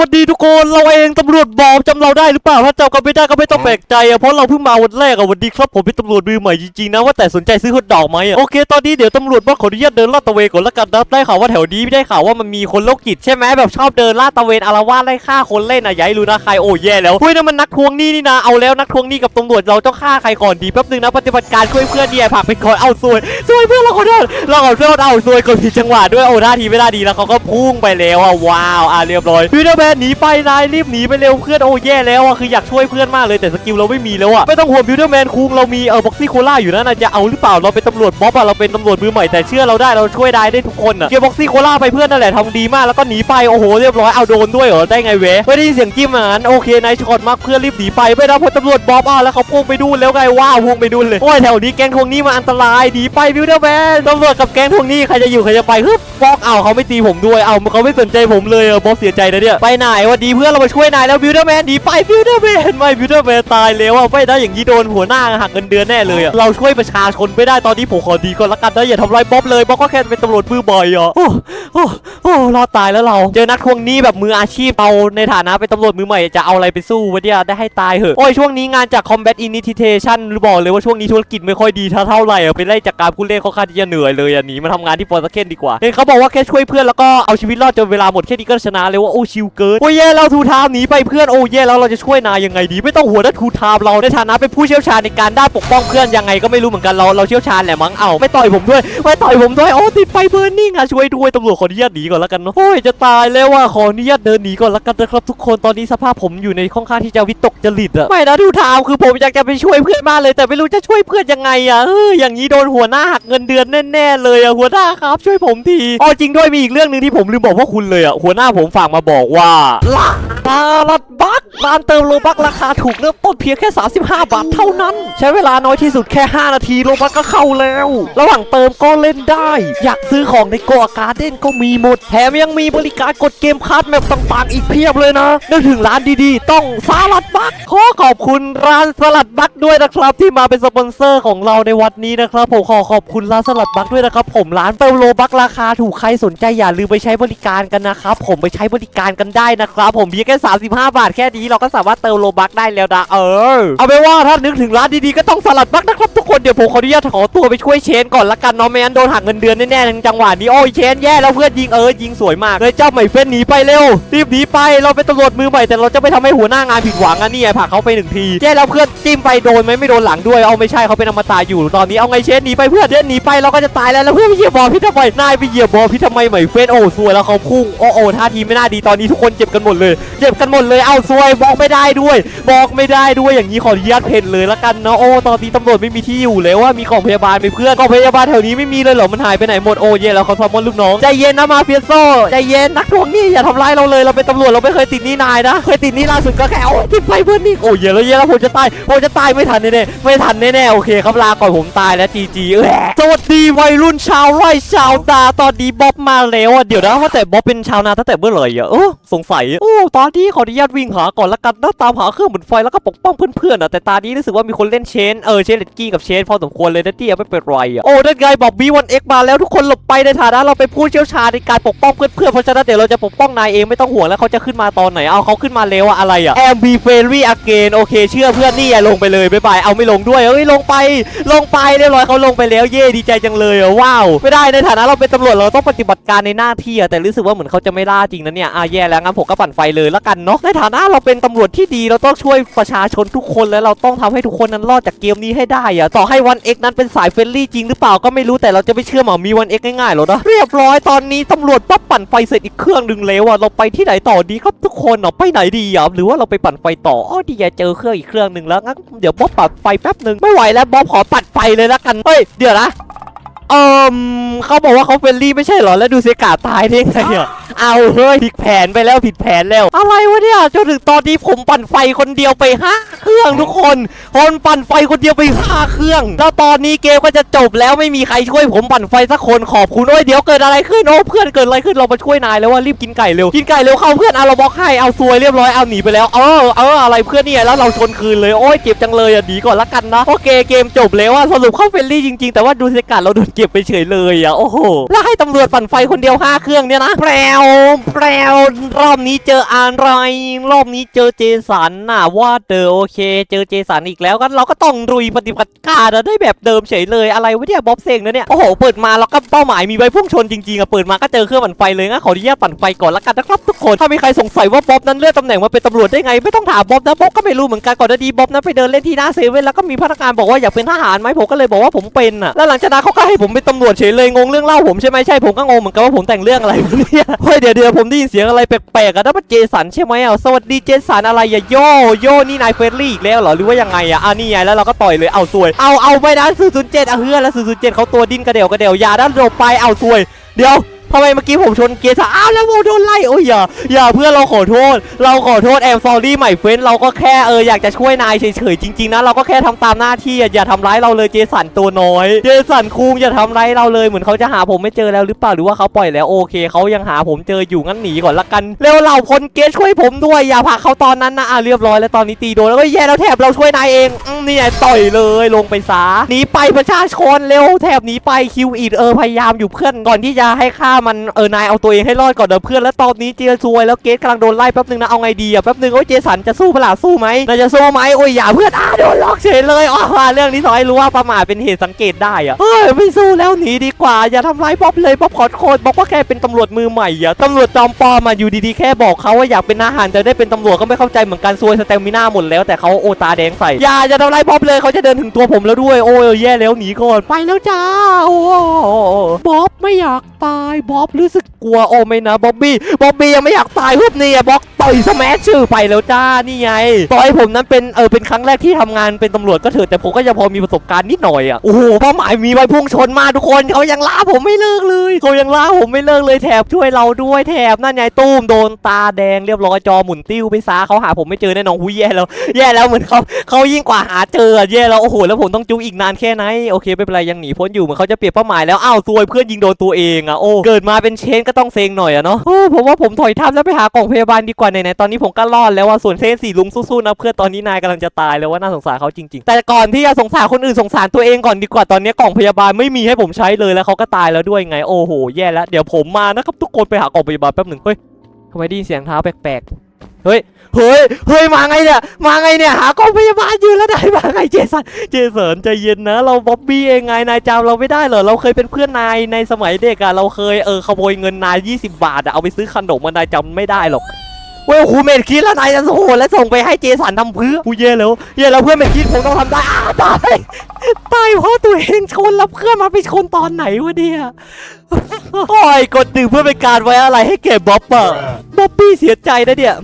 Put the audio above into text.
วัสดีทุกคนเราเองตำรวจบอบจำเราได้หรือเปล่าถ้าจำกันไม่ได้ก็ไม่ต้องแปลกใจอะเพราะเราเพิ่งมาวันแรกอะสวัสดีครับผมเป็นตำรวจมือใหม่จริงๆนะว่าแต่สนใจซื้อฮอทดอกไหมอะโอเคตอนนี้เดี๋ยวตำรวจว่าขออนุญาตเดินลาดตระเวนก่อนละกันนะได้ข่าวว่าแถวนี้ไม่ได้ข่าวว่ามันมีคนโรคจิตใช่ไหมแบบชอบเดินลาดตระเวนอารวาสไล่ฆ่าคนเล่นอะอย่าให้รู้นะใครโอ้แย่แล้วเฮ้ยนั่นมันนักทวงหนี้นี่นะเอาแล้วนักทวงหนี้กับตำรวจเราต้องฆ่าใครก่อนดีแป๊บนึงนะปฏิบัติการช่วยเพื่อนเนี่ยผักไปก่อนเอาซวยซวยเพื่อนเราขอโทษเราขอโทษเอาซวยกดผิดจังหวะด้วยโอ้ท่าทีไม่ได้ดีแล้วเขาก็พุ่งไปแล้วอะว้าวอะเรียบร้อยพีเตอร์แมนหนีไปนายรีบหนีไปเร็วเพื่อนโอ้แย่แล้วอะคืออยากช่วยเพื่อนมากเลยแต่สกิลเราไม่มีแล้วอะไม่ต้องห่วงพีเตอร์แมนคุงเรามีเออบ็อกซี่โคล่าอยู่นะนะจะเอาหรือเปล่าเราเป็นตำรวจบ๊อบอะเราเป็นตำรวจมือใหม่แต่เชื่อเราได้เราช่วยได้ได้ทุกคนอะเกียร์บ็อกซี่โคล่าไปเพื่อนนั่นแหละทำดีมากแล้วก็หนีไปโอ้โหเรียบร้อยเอาโดนด้วยเหรอได้ไงเว้ไม่ได้ยินเสียงจิ้มอ่านโอเคนายช็อตมากเพื่อนรีบหนีไปไม่ได้พราะตำรวจบ๊อบอะแล้วเขาพุ่งไปดูแล้วไงว้าวพุ่งไปดูเลยโอ้ยแถวนี้แก๊งทวงนี้มาอันตรายหนีไปพิวเตอร์แมนตำรวจกับแก๊งทวงนี้ใครจะอยู่ใครจะไปฮึบบอกเอาเขาไม่ตีผมด้วยเอาเขาไม่สนใจผมเลยเออบ๊อบเสียใจนะเนี่ยไปไหนวะดีเพื่อนเรามาช่วยนายแล้วพิวเตอร์แมนหนีไปพิวเตอร์แมนไม่พิวเตอร์แมนตายแล้วอะไม่ได้อย่างนี้โดนหัวหน้าหักเงินเดือนแน่เลยอะเราช่วยประชาชนไม่ได้ตอนนี้ผมขอดีก่อนละกันนะอย่าทำร้ายบ๊อบเลยบ๊อบก็แค่เป็นตำรวจมือบ่อยอะโอ้โอ้โอ้รอดตายแล้วเรา เจอนักทวงหนี้แบบมืออาชีพเอาในฐานะเป็นตำรวจมือใหม่จะเอาอะไรไปสู้วะเนี่ยได้ให้ตายเหอะโอ้ยช่วงนี้งานจาก Combat Initiation บอกเลยว่าช่วงนี้ธุรกิจไม่ค่อยดีเท่าเท่าไหร่อะไปไล่จากการผู้เล่นเขาค่างที่จะเหนื่อยเลยอะหนีมาทำงานที่ฟอร์สเคนดีกว่าเห็นเขาบอกว่าแค่ช่วยเพื่อนแล้วก็เอาชีวิตรอดจนเวลาหมดแค่นี้ก็ชนะเลยว่าโอ้ชิวเกินโอ้ยแย่แล้วทูทามหนีไปเพื่อนโอ้ยแย่แล้วเราจะช่วยนายยังไงดี ไม่ต้องหัวนะทูทามเราในฐานะเป็นผู้เชี่ยวชาญในการด้านปกป้องเพื่อนยังไงก็ไม่รู้เหมือนกันเราเราเชี่ยวชาญแหละมั้งเอาไม่ต่อยผมด้วยไม่ต่อยผมด้วยโอ้ติดไฟเบิร์นิ่งอะช่วยด้วยตำรวจขออนุญาตหนีก่อนแล้วกันเนาะโอ้ยจะตายแล้วว่าขออนุญาตเดินหนีก่อนแล้วกันนะครับทุกคนตอนนี้สภาพผมอยู่ในค่อนข้างที่จะวิตกจริตอะไม่นะทูทามคือผมอยากจะไปช่วยเพื่อนมากเลย แต่ไม่รู้จะช่วยเพื่อนยังไงอะเอออย่างนี้โดนหัวหน้าหักเงินเดือนแน่ๆเลยอะหัวหน้าครับช่วยผมทีอ๋อจริงด้วยมีอีกเรื่องหนึ่งที่ผมลืมบอกพวกคุณเลยอะหัวหน้าผมฝากมาบอกว่าลาลาลัดบัก ร้านเติมโลบักราคาถูกเริ่มต้นเพียงแค่ 35 บาทเท่านั้น ใช้เวลาน้อยที่สุดแค่ 5 นาทีโลบักก็เข้าแล้ว ระหว่างเติมก็เล่นได้ อยากซื้อของในกอาการ์เด้นก็มีหมด แถมยังมีบริการกดเกมคัสแมปต่างๆ อีกเพียบเลยนะนึกถึงร้านดีๆ ต้องสลัดบักขอขอบคุณร้านสลัดบักด้วยนะครับ ที่มาเป็นสปอนเซอร์ของเราในวันนี้นะครับผมขอขอบคุณร้านสลัดบักด้วยนะครับ ผมร้านเติมโลบักราคาถูกใครสนใจอย่าลืมไปใช้บริการกันนะครับผมไปใช้บริการกันได้นะครับ ผมเพียงแค่ 35 บาทแค่นี้เราก็สามารถเติมโลบักได้แล้วนะเออ เอาไปว่าถ้านึกถึงร้านดีๆก็ต้องสลัดบักนะครับทุกคนเดี๋ยวผมขออนุญาตขอตัวไปช่วยเชนก่อนละกันเนาะไม่งั้นโดนหักเงินเดือนแน่ๆในจังหวะนี้โอ้ยเชนแย่แล้วเพื่อนยิงเออยิงสวยมากเลยเจ้าใหม่เฟ้นหนีไปเร็วรีบหนีไปเราเป็นตำรวจมือใหม่แต่เราจะไม่ทำให้หัวหน้างานผิดหวังอะนี่ไงผักเขาไปหนึ่งทีแย่แล้วเพื่อนจิ้มไปโดนไหมไม่โดนหลังด้วยเอาไม่ใช่เขาเป็นอมตะอยู่ตอนนี้เอาไงเชนหนีไปเพื่อนเชนหนีไปเราก็จะตายแล้วแล้วเพื่อนไปเหยียบบอลพี่ทำไมนายไปเหยียบบอลพี่ทำไมใหม่เฟ้นโอ้สวยแล้วเขาพุ่งโอ้โอ้ท่าทีไม่น่าดีตอนนี้ทุกคนเจ็บกันหมดเลย เจ็บกันหมดเลยเอาซวยบอกไม่ได้ด้วย บอกไม่ได้ด้วยอย่างนี้ขออนุญาตเพนเลยละกันเนาะโอ้ตอนนี้ตำรวจไม่มีที่อยู่เลยว่ามีกล่องพยาบาลไปเพื่อนกล่องพยาบาลแถวนี้ไม่มีเลยเหรอมันหายไปไหนหมดโอ้เย่แล้วเขาทอมอนลูกน้องใจเย็นนะมาเฟียโซใจเย็นนักทวงหนี้อย่าทำร้ายเราเลยเราเป็นตำรวจเราไม่เคยติดหนี้นายนะ เคยติดหนี้ล่าสุดก็แค่โอ้ติดไฟเพื่อนนี่โอ้เย่แล้วเย่แล้วผมจะตายผมจะตายไม่ทันแน่ๆไม่ทันแน่ๆโอเคครับลาก่อนผมตายแล้วจีจีเออสวัสดีวัยรุ่นชาวไร่ชาวตาตอนนี้บ๊อบมาแล้วอะเดี๋ยวนะว่าแต่บ๊อบเป็นชาวนาตั้งแต่เมื่อไหร่อะเออสงสัยโอ้ตอนนี้ขออนุญาตวิ่งหาก่อนละกันนะตามหาเครื่องหมุนไฟแล้วก็ปกป้องเพื่อนๆอะแต่ตอนนี้รู้สึกว่ามีคนเล่นเชนเออเชนเลดกี้กับเชนพอสมควรเลยนะที่ไม่เป็นไรอะโอ้นั่นไงบอกบีวันเอ็กมาแล้วทุกคนหลบไปในฐานะเราเป็นผู้เชี่ยวชาญในการปกป้องเพื่อนๆเพราะฉะนั้นเดี๋ยวเราจะปกป้องนายเองไม่ต้องห่วงแล้วเขาจะขึ้นมาตอนไหนเอาเขาขึ้นมาแล้วอะอะไรอะแอมบีเฟรี่อเกนโอเคเชื่อเพื่อนนี่อะลงไปเลยบ๊ายบายเอาไม่ลงด้วยเอ้ยลงไปลงไปเรียบร้อยเขาลงไปแล้วเย่ดีใจจังเลยอะว้าวไม่ได้ในฐานะเราเป็นตำรวจเราต้องปฏิบัติการในหน้าที่อะแต่รู้สึกว่าเหมือนเขาจะไม่ล่าจริงนะเนี่ยอะแย่แล้วงั้นผมก็ปั่นไฟเลยละกันเนาะในฐานะเราเป็นตำรวจที่ดีเราต้องช่วยประชาชนทุกคนและเราต้องทำให้ทุกคนนั้นรอดจากเกมนี้ให้ได้อะต่อให้วันเอ็กนั้นเป็นสายเฟรนลี่จริงหรือเปล่าก็ไม่รู้แต่เราจะไม่เชื่อหมอมีวันเอ็กง่ายๆหรอกนะเรียบร้อยตอนนี้ตำรวจปั๊บปั่นไฟเสร็จอีกเครื่องหนึ่งแล้วอะเราไปที่ไหนต่อดีครับทุกคนเนาะไปไหนดีอะหรือว่าเราไปปั่นไฟต่ออ๋อดีอะเจอเครื่องอีกเครื่องหนึ่งแล้วงั้นเดี๋ยวบ๊อบปั่นไฟแป๊บหนึ่งไม่ไหวแล้วบ๊อบขอปัดไฟเลยละกันเฮ้ยเดี๋ยวนะ เอิมเขาบอกว่าเขาเฟรนลี่ไม่ใช่เหรอ แล้วดูเซกาตายได้ไงอะ เอาเฮ้ยผิดแผนไปแล้วผิดแผนแล้ว อะไรวะเนี่ยจนถึงตอนนี้ผมปั่นไฟคนเดียวไปห้าเครื่องทุกคนคนปั่นไฟคนเดียวไปห้าเครื่อง แล้วตอนนี้เกมก็จะจบแล้วไม่มีใครช่วยผมปั่นไฟสักคนขอบคุณโอ้ยเดี๋ยวเกิดอะไรขึ้นโอ้เพื่อนเกิดอะไรขึ้นเรามาช่วยนายแล้วว่ารีบกินไก่เร็วกินไก่เร็วเข้าเพื่อนเอาเราบล็อกให้เอาซวยเรียบร้อยเอาหนีไปแล้วเออเอออะไรเพื่อนเนี่ยแล้วเราชนคืนเลยโอ้ยเจ็บจังเลยอะหนีก่อนละกันนะโอเคเกมจบแล้วว่าสรุปเข้าเฟรนลี่จริง ๆ แต่ว่าดูเซกาเราโดนเก็บไปเฉยเลยอะโอ้โหแล้วให้ตำรวจปั่นไฟคนเดียวห้าเครื่องเนี่ยนะแปลวแปลวรอบนี้เจออะไร รอบนี้เจอเจสันน่ะว่าเดอโอเค เจอเจสันอีกแล้วก็เราก็ต้องรุยปฏิบัติการนะได้แบบเดิมเฉยเลยอะไรวะเนี่ยบ๊อบเซ็งนะเนี่ยโอ้โหเปิดมาแล้วก็เป้าหมายมีไว้พุ่งชนจริงๆอะเปิดมาก็เจอเครื่องปั่นไฟเลยงั้นขออนุญาตปั่นไฟก่อนละกันนะครับทุกคนถ้ามีใครสงสัยว่าบ๊อบนั้นเลื่อนตำแหน่งมาเป็นตำรวจได้ไงไม่ต้องถามบ๊อบนะบ๊อบก็ไม่รู้เหมือนกันก่อนหน้านี้บ๊อบนั้นไปเดินเล่นที่หน้าเซเว่นแล้วก็มีพนักงานบอกว่าอยากเป็นทหารไหมผมก็เลยบอกว่าผมเป็นอะแล้วหลังจากนั้นเขาก็ให้ผมเป็นตำรวจเฉยเลยงงเรื่องเล่าผมใช่ไหมใช่ผมก็งงเหมือนกันว่าผมแต่งเรื่องอะไรเนี่ยเฮ้ยเดี๋ยวเดี๋ยวผมได้ยินเสียงอะไรแปลกๆอะนั่นมันเจสันใช่ไหมอะสวัสดีเจสันอะไรอย่าโยโยนี่นายเฟรนลี่อีกแล้วเหรอหรือว่ายังไงอะอะนี่ไงแล้วเราก็ต่อยเลยเอาสวย เอาเอาไปนะ007อะเฮือแล้ว007เขาตัวดิ้นกระเดี่ยวกระเดี่ยวยาด้านหลบไปเอาสวย เดี๋ยว ทำไมเมื่อกี้ผมชนเกียร์สามอ้าวแล้วโมโดนไล่โอ้ยอย่าอย่าเพื่อนเราขอโทษ เราขอโทษแอมซอรี่ใหม่เฟรนเราก็แค่เอออยากจะช่วยนายเฉยๆจริงๆนะเราก็แค่ทำตามหน้าที่อย่าทำร้ายเราเลยเจสันตัวน้อย เจสันคุงอย่าทำร้ายเราเลยเหมือนเขาจะหาผมไม่เจอแล้วหรือเปล่าหรือว่าเขาปล่อยแล้วโอเคเขายังหาผมเจออยู่งั้นหนีก่อนละกันเร็วเหล่าพลเกสช่วยผมด้วยอย่าผลักเขาตอนนั้นนะอะเรียบร้อยแล้วตอนนี้ตีโดนแล้วก็แย่แล้วแถบเราช่วยนายเองอนี่ไงต่อยเลยลงไปซะหนีไปประชาชนเร็วแถบหนีไปคิวอีดเออพยายามอยู่เพื่อนก่อนที่จะให้ฆ่ามันเออนายเอาตัวเองให้รอดก่อนเดี๋ยวเพื่อนแล้วตอนนี้เจอซวยแล้วเกสกำลังโดนไล่แป๊บนึงนะเอาไงดีอะแป๊บนึงโอ้ยเจสันจะสู้เปล่าสู้ไหมนายจะสู้ไหมโอ้ยอย่าเพื่อนอ้าโดนล็อกเฉยเลยอ๋อเรื่องนี้สอนให้รู้ว่าประมาทเป็นเหตุสังเกตได้อะเฮ้ยไม่สู้แล้วหนีดีกว่าอย่าทำร้ายบ๊อบเลยบ๊อบขอโทษบ๊อบก็แค่เป็นตำรวจมือใหม่อะตำรวจจอมปลอมมาอยู่ดีๆแค่บอกเขาว่าอยากเป็นทหารจะได้เป็นตำรวจก็ไม่เข้าใจเหมือนกันซวยสเตมิน่าหมดแล้วแต่เขาโอตาแดงใส่อย่าอย่าทำร้ายบ๊อบเลยเขาจะเดินถึงตัวผมแล้วด้วยโอ้ยแย่แล้วหนีก่อนไปแล้วจ้าโอ้บ๊อบไม่อยากตายบ๊อบรู้สึกกลัวโอไม่นะบ๊อบบี้บ๊อบบี้ยังไม่อยากตายปุ๊บนี่อะบ๊อบต่อยสแมชชื่อไปแล้วจ้านี่ไงต่อยผมนั้นเป็นเออเป็นครั้งแรกที่ทำงานเป็นตำรวจก็เถอะแต่ผมก็ยังพอมีประสบการณ์นิดหน่อยอะโอ้โหเป้าหมายมีไว้พุ่งชนมาทุกคนเขายังล่าผมไม่เลิกเลยเขายังล่าผมไม่เลิกเลยแถบช่วยเราด้วยแถบนั่นไงตู้มโดนตาแดงเรียบร้อยจอหมุนติ้วไปซาเขาหาผมไม่เจอแน่นอนหุยแย่แล้วแย่แล้วเหมือนเขาเขายิ่งกว่าหาเจอแย่แล้วโอ้โหแล้วผมต้องจุกอีกนานแค่ไหนโอเคไม่เป็นไรยังหนีพ้นอยู่เหมือนเขาจะเปลี่ยนเป้าหมายแล้วอ้าวซวยเพื่อนยิงโดนตัวเองอะโอ้เกิดมาเป็นเชนก็ต้องเซ็งหน่อยอะเนาะผมว่าผมถอยทับแล้วไปหากล่องพยาบาลดีกว่าไหนๆตอนนี้ผมก็รอดแล้วว่าส่วนเซนสี่ลุงสู้ๆนะเพื่อนตอนนี้นายกำลังจะตายแล้วว่าน่าสงสารเขาจริงๆ แต่ก่อนที่จะสงสารคนอื่นสงสารตัวเองก่อนดีกว่าตอนนี้กล่องพยาบาลไม่มีให้ผมใช้เลยแล้วเขาก็ตายแล้วด้วยไงโอ้โหแย่แล้วเดี๋ยวผมมานะครับทุกคนไปหากล่องพยาบาลแป๊บหนึ่งเฮ้ยทำไมได้ยินเสียงเท้าแปลกๆ เฮ้ย เฮ้ย เฮ้ย มาไงเนี่ย มาไงเนี่ย หากองพยาบาลยืนแล้วได้มาไงเจสัน เจสันใจเย็นนะ เราบ๊อบบี้เองไง นายจำเราไม่ได้เหรอ เราเคยเป็นเพื่อนนายในสมัยเด็กอะเราเคยเออขโมยเงินนาย 20 บาทอะเอาไปซื้อขนมมานายจำไม่ได้หรอกเว้ยครูเมดคิดแล้วนายจะโหแล้วส่งไปให้เจสันทำเพื่อกูเย่แล้วเย่แล้วเพื่อนเมดคิดผมต้องทำได้อ้าวตายตายเพราะตัวเองชนแล้วเพื่อนมาไปชนตอนไหนวะเนี่ยโอ้ยกดดึงเพื่อเป็นการไว้อะไรให้แกบ๊อบอะบ๊อบบี้เสียใจนะเนี่ย